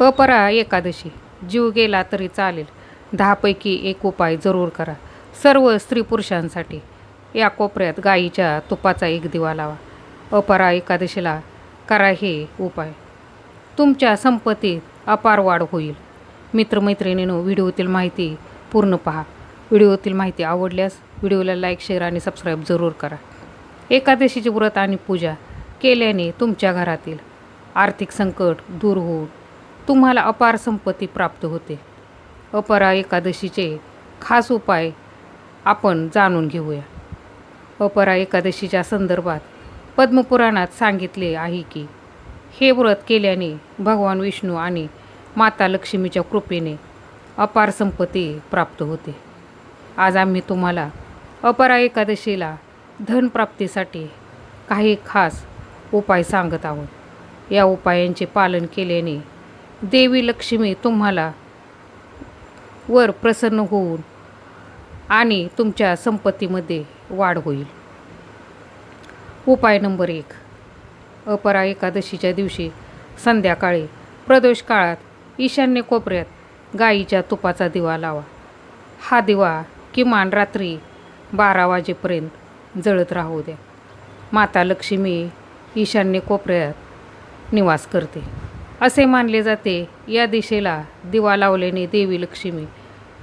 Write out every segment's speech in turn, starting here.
अपरा एकादशी. जीव गेला तरी चालेल. दहापैकी एक उपाय जरूर करा. सर्व स्त्री पुरुषांसाठी या कोपऱ्यात गाईच्या तुपाचा एक दिवा लावा. अपरा एकादशीला करा हे उपाय. तुमच्या संपत्तीत अपार वाढ होईल. मित्रमैत्रिणींनो व्हिडिओतील माहिती पूर्ण पहा. व्हिडिओतील माहिती आवडल्यास व्हिडिओला लाईक शेअर आणि सबस्क्राईब जरूर करा. एकादशीचे व्रत आणि पूजा केल्याने तुमच्या घरातील आर्थिक संकट दूर होऊन तुम्हाला अपार संपत्ती प्राप्त होते. अपरा एकादशीचे खास उपाय आपण जाणून घेऊया. अपरा एकादशीच्या संदर्भात पद्मपुराणात सांगितले आहे की हे व्रत केल्याने भगवान विष्णू आणि माता लक्ष्मीच्या कृपेने अपार संपत्ती प्राप्त होते. आज आम्ही तुम्हाला अपरा एकादशीला धनप्राप्तीसाठी काही खास उपाय सांगत आहोत. या उपायांचे पालन केल्याने देवी लक्ष्मी तुम्हाला वर प्रसन्न होऊन आणि तुमच्या संपत्तीमध्ये वाढ होईल. उपाय नंबर एक. अपरा एकादशीच्या दिवशी संध्याकाळी प्रदोष काळात ईशान्य कोपऱ्यात गाईच्या तुपाचा दिवा लावा. हा दिवा किमान रात्री बारा वाजेपर्यंत जळत राहू द्या. माता लक्ष्मी ईशान्य कोपऱ्यात निवास करते. असे मानले जाते. या दिशेला दिवा लावल्याने देवी लक्ष्मी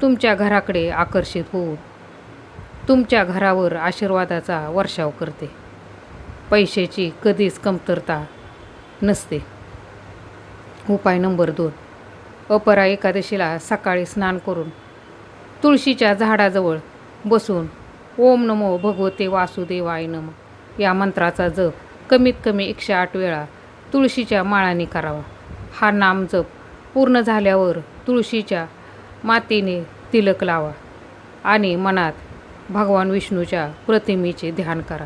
तुमच्या घराकडे आकर्षित होऊन तुमच्या घरावर आशीर्वादाचा वर्षाव करते. पैशाची कधीच कमतरता नसते. उपाय नंबर दोन. अपरा एकादशीला सकाळी स्नान करून तुळशीच्या झाडाजवळ बसून ओम नमो भगवते वासुदेवाय नम या मंत्राचा जप कमीत कमी एकशे आठ वेळा तुळशीच्या माळाने करावा. हा नाम जप पूर्ण झाल्यावर तुळशीच्या मातीने तिलक लावा आणि मनात भगवान विष्णूच्या प्रतिमेचे ध्यान करा.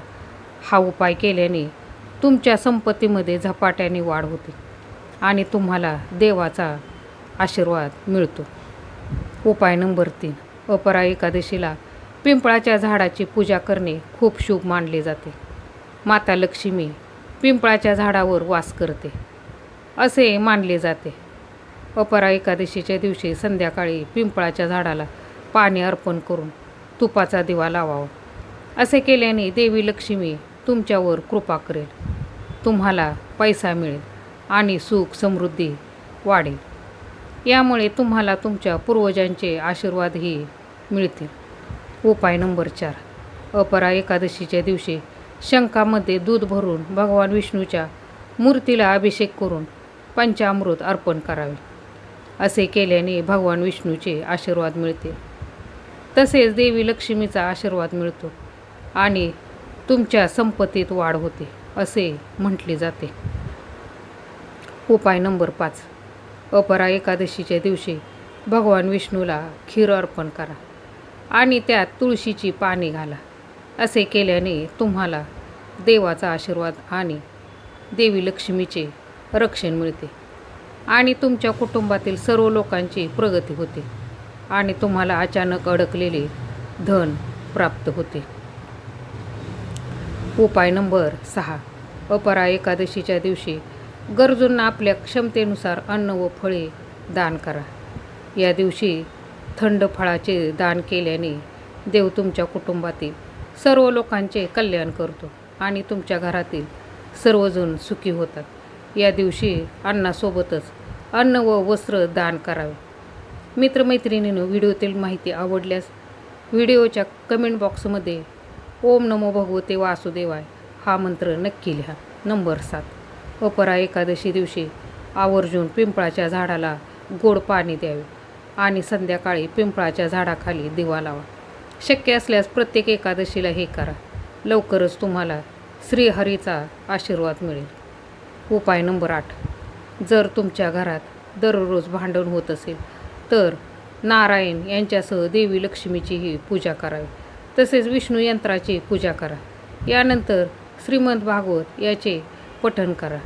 हा उपाय केल्याने तुमच्या संपत्तीमध्ये झपाट्याने वाढ होते आणि तुम्हाला देवाचा आशीर्वाद मिळतो. उपाय नंबर तीन. अपरा एकादशीला पिंपळाच्या झाडाची पूजा करणे खूप शुभ मानले जाते. माता लक्ष्मी पिंपळाच्या झाडावर वास करते. असे मानले जाते. अपरा एकादशीच्या दिवशी संध्याकाळी पिंपळाच्या झाडाला पाणी अर्पण करून तुपाचा दिवा लावावा. असे केल्याने देवी लक्ष्मी तुमच्यावर कृपा करेल. तुम्हाला पैसा मिळेल आणि सुख समृद्धी वाढेल. यामुळे तुम्हाला तुमच्या पूर्वजांचे आशीर्वादही मिळतील. उपाय नंबर चार. अपरा एकादशीच्या दिवशी शंखामध्ये दूध भरून भगवान विष्णूच्या मूर्तीला अभिषेक करून पंचामृत अर्पण करावे. असे केल्याने भगवान विष्णूचे आशीर्वाद मिळते तसेच देवी लक्ष्मीचा आशीर्वाद मिळतो आणि तुमच्या संपत्तीत वाढ होते असे म्हटले जाते. उपाय नंबर पाच. अपरा एकादशीच्या दिवशी भगवान विष्णूला खीर अर्पण करा आणि त्यात तुळशीची पाने घाला. असे केल्याने तुम्हाला देवाचा आशीर्वाद आणि देवी लक्ष्मीचे रक्षण मिळते आणि तुमच्या कुटुंबातील सर्व लोकांची प्रगती होते आणि तुम्हाला अचानक अडकलेले धन प्राप्त होते. उपाय नंबर सहा. अपरा एकादशीच्या दिवशी गरजूंना आपल्या क्षमतेनुसार अन्न व फळे दान करा. या दिवशी थंड फळाचे दान केल्याने देव तुमच्या कुटुंबातील सर्व लोकांचे कल्याण करतो आणि तुमच्या घरातील सर्वजण सुखी होतात. या दिवशी अन्नासोबतच अन्न व वस्त्र दान करावे. मित्रमैत्रिणीनं व्हिडिओतील माहिती आवडल्यास व्हिडिओच्या कमेंट बॉक्समध्ये ओम नमो भगवते वासुदेवाय हा मंत्र नक्की लिहा. नंबर सात. अपरा एकादशी दिवशी आवर्जून पिंपळाच्या झाडाला गोड पाणी द्यावे आणि संध्याकाळी पिंपळाच्या झाडाखाली दिवा लावा. शक्य असल्यास प्रत्येक एकादशीला हे करा. लवकरच तुम्हाला श्रीहरीचा आशीर्वाद मिळेल. उपाय नंबर आठ. जर तुमच्या घरात दररोज भांडण होत असेल तर नारायण यांच्यासह देवी लक्ष्मीचीही पूजा करावी. तसेच विष्णू यंत्राची पूजा करा. यानंतर श्रीमंत भागवत याचे पठण करा.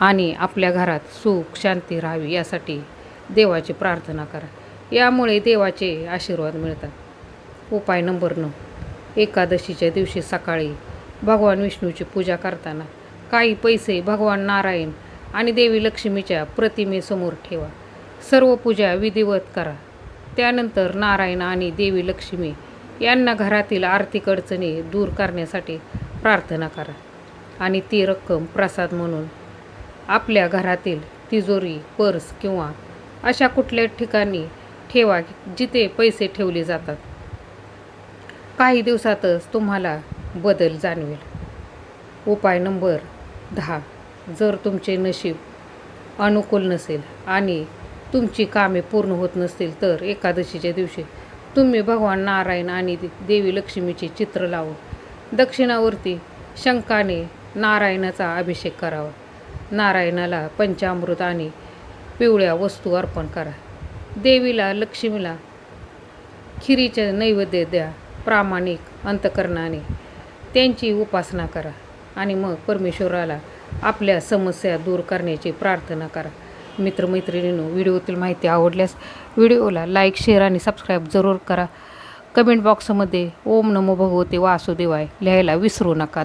आणि आपल्या घरात सुख शांती राहावी यासाठी देवाची प्रार्थना करा. यामुळे देवाचे आशीर्वाद मिळतात. उपाय नंबर नऊ. एकादशीच्या दिवशी सकाळी भगवान विष्णूची पूजा करताना काही पैसे भगवान नारायण आणि देवी लक्ष्मीच्या प्रतिमेसमोर ठेवा. सर्व पूजा विधिवत करा. त्यानंतर नारायण आणि देवी लक्ष्मी यांना घरातील आर्थिक अडचणी दूर करण्यासाठी प्रार्थना करा. आणि ती रक्कम प्रसाद म्हणून आपल्या घरातील तिजोरी पर्स किंवा अशा कुठल्या ठिकाणी ठेवा जिथे पैसे ठेवले जातात. काही दिवसातच तुम्हाला बदल जाणवेल. उपाय नंबर दहा. जर तुमचे नशीब अनुकूल नसेल आणि तुमची कामे पूर्ण होत नसतील तर एकादशीच्या दिवशी तुम्ही भगवान नारायण आणि देवी लक्ष्मीचे चित्र लावून दक्षिणावरती शंकाने नारायणाचा अभिषेक करावा. नारायणाला पंचामृत आणि पिवळ्या वस्तू अर्पण करा. देवीला लक्ष्मीला खिरीचे नैवेद्य द्या. प्रामाणिक अंतकरणाने त्यांची उपासना करा. आणि मग परमेश्वराला आपल्या समस्या दूर करण्याची प्रार्थना करा. मित्रमैत्रिणींनो व्हिडिओतील माहिती आवडल्यास व्हिडिओला लाईक शेअर आणि सबस्क्राईब जरूर करा. कमेंट बॉक्समध्ये ओम नमो भगवते वासुदेवाय लिहायला विसरू नका.